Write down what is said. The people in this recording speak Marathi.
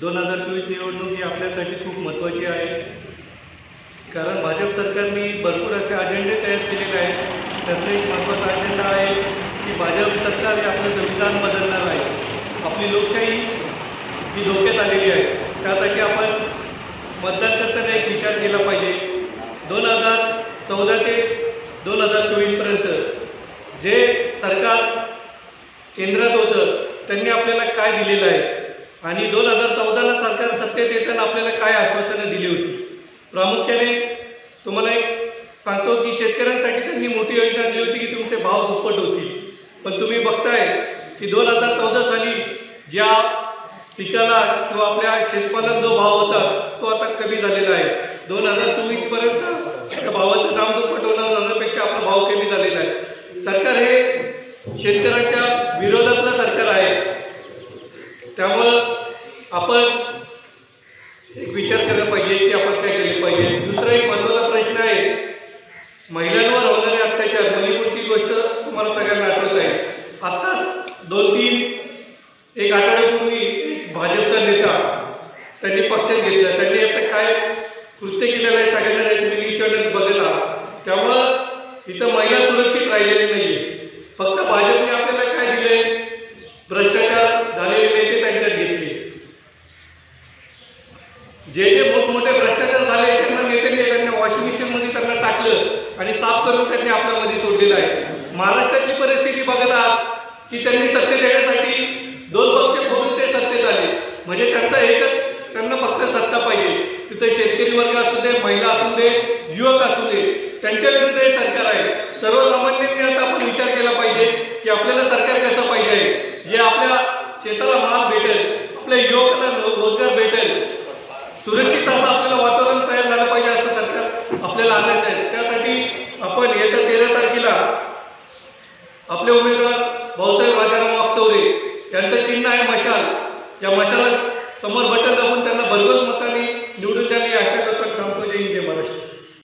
दोन हजार चोवीस निवडणूक ही आपल्यासाठी खूप महत्त्वाची आहे. कारण भाजप सरकारने भरपूर असे अजेंडे तयार केलेले आहेत. त्याचा एक महत्त्वाचा अजेंडा आहे की भाजप सरकार हे आपलं संविधान बदलणार आहे. आपली लोकशाही ही धोक्यात आलेली आहे. त्यासाठी आपण मतदान करताना एक विचार केला पाहिजे. दोन हजार चौदा ते दोन हजार चोवीसपर्यंत जे सरकार केंद्रात होतं त्यांनी आपल्याला काय दिलेलं आहे? आणि दोन हजार चौदाला सरकार सत्तेत येताना आपल्याला काय आश्वासनं दिली होती? प्रामुख्याने तुम्हाला एक सांगतो की शेतकऱ्यांसाठी त्यांनी मोठी योजना दिली होती की तुमचे भाव दुप्पट होतील. पण तुम्ही बघताय की दोन हजार चौदा साली ज्या पिकाला किंवा आपल्या शेतमालाला जो भाव होता तो आता कमी झालेला आहे दोन हजार चोवीसपर्यंत त्या भावाचं दाम दुप्पट होणार होण्यापेक्षा आपला भाव कमी झालेला आहे सरकार हे शेतकऱ्यांच्या विरोधातलं सरकार आहे त्यामुळं आपण एक विचार करायला पाहिजे की आपण काय केले पाहिजे. दुसरा एक महत्त्वाचा प्रश्न आहे महिलांवर होणारे अत्याचार मणिपूरची गोष्ट तुम्हाला सगळ्यांना आठवत आहे. आत्ताच दोन तीन एक आठवड्यापूर्वी एक भाजपचा नेता त्यांनी पक्षात घेतला. त्यांनी आता काय कृत्य केलेलं आहे सगळ्यांना नाही तुम्ही न्यूज बघितला. त्यामुळं इथं महिला सुरक्षित राहिलेली नाही फक्त भाजपने आपल्याला काय दिले भ्रष्ट झालेले नेते त्यांच्यात घेतले जे जे मोठमोठे भ्रष्टाचार झाले त्यांना नेत्यांनी त्यांना वॉशिंग मशीनमध्ये त्यांना टाकलं आणि साफ करून त्यांनी आपल्यामध्ये सोडलेलं आहे. महाराष्ट्राची परिस्थिती बघता की त्यांनी सत्तेत येण्यासाठी दोन पक्ष फोडून ते सत्तेत आले. म्हणजे त्यांचा एकच त्यांना फक्त सत्ता पाहिजे. तिथे शेतकरी वर्ग असू दे महिला असू दे युवक असू दे त्यांच्या विरुद्ध हे सरकार आहे. सर्वसामान्यांनी आता आपण विचार केला पाहिजे की आपल्याला सरकार कसं पाहिजे जे आपल्या शेताला माल भेटेल आपल्या युवक रो- रोजगार भेटेल सुरक्षित असं आपल्याला वातावरण तयार झालं पाहिजे असं सरकार आहेत. त्यासाठी आपण येत्या तेरा तारखेला आपले उमेदवार भाऊसाहेब राजाराम वागचौरे यांचं चिन्ह आहे मशाल. या मशाला समोर बटन